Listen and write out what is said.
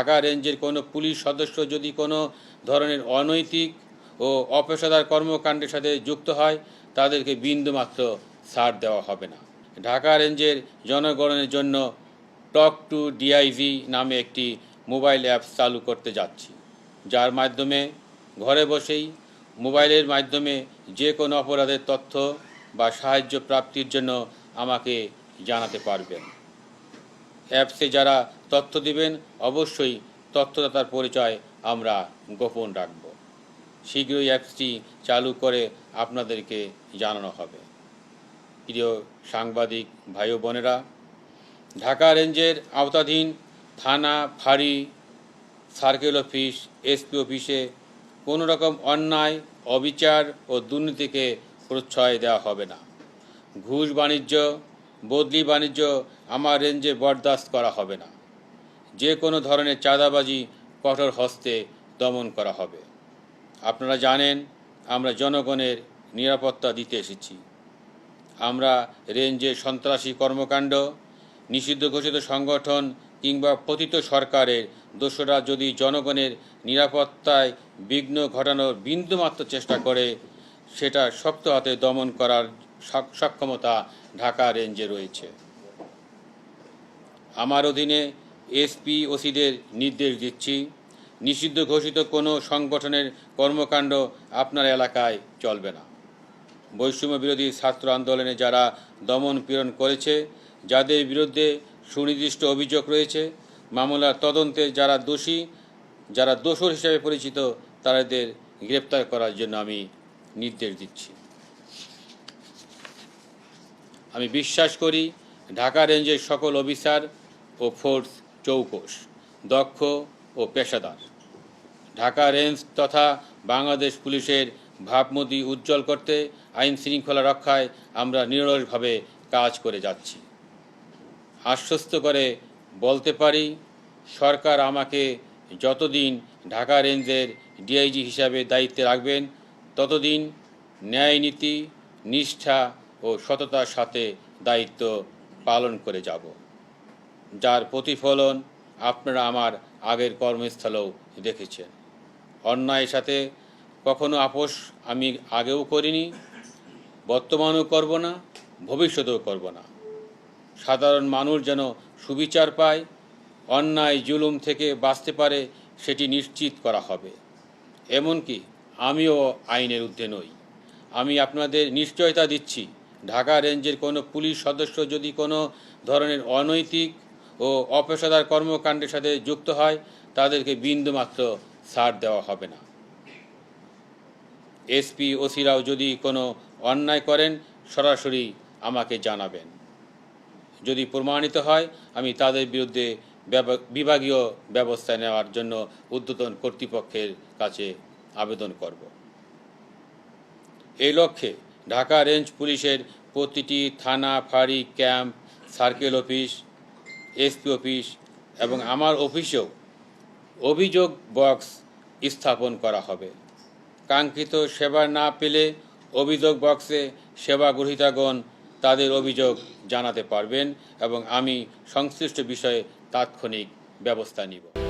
ঢাকা রেঞ্জের কোনো পুলিশ সদস্য যদি কোনো ধরনের অনৈতিক ও অপেশাদার কর্মকাণ্ডের সাথে যুক্ত হয়, তাদেরকে বিন্দুমাত্র ছাড় দেওয়া হবে না। ঢাকা রেঞ্জের জনগণের জন্য টক টু ডিআইজি নামে একটি মোবাইল অ্যাপ চালু করতে যাচ্ছি। যার মাধ্যমে ঘরে বসেই মোবাইলের মাধ্যমে যে কোনো অপরাধের তথ্য বা সাহায্য প্রাপ্তির জন্য আমাকে জানাতে পারবেন। অ্যাপসে যারা তথ্য দিবেন, অবশ্যই তথ্যদাতার পরিচয় আমরা গোপন রাখব। শীঘ্রই অ্যাপসটি চালু করে আপনাদেরকে জানানো হবে। প্রিয় সাংবাদিক ভাই বোনেরা, ঢাকা রেঞ্জের আওতাধীন থানা, ফাঁড়ি, সার্কেল অফিস, এসপি অফিসে কোনো রকম অন্যায়, অবিচার ও দুর্নীতিকে প্রশ্রয় দেওয়া হবে না। ঘুষ বাণিজ্য, বদলি বাণিজ্য আমার রেঞ্জে বরদাস্ত করা হবে না। যে কোনো ধরনের চাঁদাবাজি কঠোর হস্তে দমন করা হবে। আপনারা জানেন, আমরা জনগণের নিরাপত্তা দিতে এসেছি। আমরা রেঞ্জে সন্ত্রাসী কর্মকাণ্ড, নিষিদ্ধ ঘোষিত সংগঠন কিংবা পতিত সরকারের দোষরা যদি জনগণের নিরাপত্তায় বিঘ্ন ঘটানোর বিন্দুমাত্র চেষ্টা করে, সেটা শক্ত হাতে দমন করার সক্ষমতা ঢাকা রেঞ্জে রয়েছে। আমার অধীনে এসপি ওসিদের নির্দেশ দিচ্ছি। নিষিদ্ধ ঘোষিত কোনো সংগঠনের কর্মকাণ্ড আপনার এলাকায় চলবে না। বৈষম্য বিরোধী ছাত্র আন্দোলনে যারা দমন পীড়ন করেছে, যাদের বিরুদ্ধে সুনির্দিষ্ট অভিযোগ রয়েছে, মামলার তদন্তে যারা দোষী, যারা দোষর হিসাবে পরিচিত, তাদের গ্রেপ্তার করার জন্য আমি নির্দেশ দিচ্ছি। আমি বিশ্বাস করি ঢাকা রেঞ্জের সকল অফিসার ও ফোর্স চৌকস দক্ষ ও পেশাদার। ঢাকা রেঞ্জ তথা বাংলাদেশ পুলিশের ভাবমূর্তি উজ্জ্বল করতে আইন শৃঙ্খলা রক্ষায় আমরা নিরলসভাবে কাজ করে যাচ্ছি। আশ্বস্ত করে বলতে পারি, সরকার আমাকে যতদিন ঢাকা রেঞ্জের ডিআইজি হিসাবে দায়িত্বে রাখবেন, ততদিন ন্যায় নীতি, নিষ্ঠা ও সততার সাথে দায়িত্ব পালন করে যাব। যার প্রতিফলন আপনারা আমার আগের কর্মস্থলেও দেখেছেন। অন্যায়ের সাথে কখনো আপোষ আমি আগেও করিনি, বর্তমানেও করব না, ভবিষ্যতেও করব না। সাধারণ মানুষ যেন সুবিচার পায়, অন্যায়, জুলুম থেকে বাঁচতে পারে সেটি নিশ্চিত করা হবে। এমনকি আমিও আইনের ঊর্ধ্বে নই। আমি আপনাদের নিশ্চয়তা দিচ্ছি, ঢাকা রেঞ্জের কোনো পুলিশ সদস্য যদি কোনো ধরনের অনৈতিক ও অপেশাদার কর্মকাণ্ডের সাথে যুক্ত হয়, তাদেরকে বিন্দুমাত্র ছাড় দেওয়া হবে না। এসপি ওসিরাও যদি কোনো অন্যায় করেন, সরাসরি আমাকে জানাবেন। যদি প্রমাণিত হয়, আমি তাদের বিরুদ্ধে বিভাগীয় ব্যবস্থা নেওয়ার জন্য উদ্যতন কর্তৃপক্ষের কাছে আবেদন করব। এই লক্ষ্যে ঢাকা রেঞ্জ পুলিশের প্রতিটি থানা, ফাঁড়ি, camp, circle office SP office এবং আমার অফিসেও অভিযোগ বক্স স্থাপন করা হবে। কাঙ্ক্ষিত সেবা না পেলে অভিযোগ বক্সে সেবা গ্রহীতাগণ তাদের অভিযোগ জানাতে পারবেন এবং আমি সংশ্লিষ্ট বিষয়ে তাৎক্ষণিক ব্যবস্থা নিব।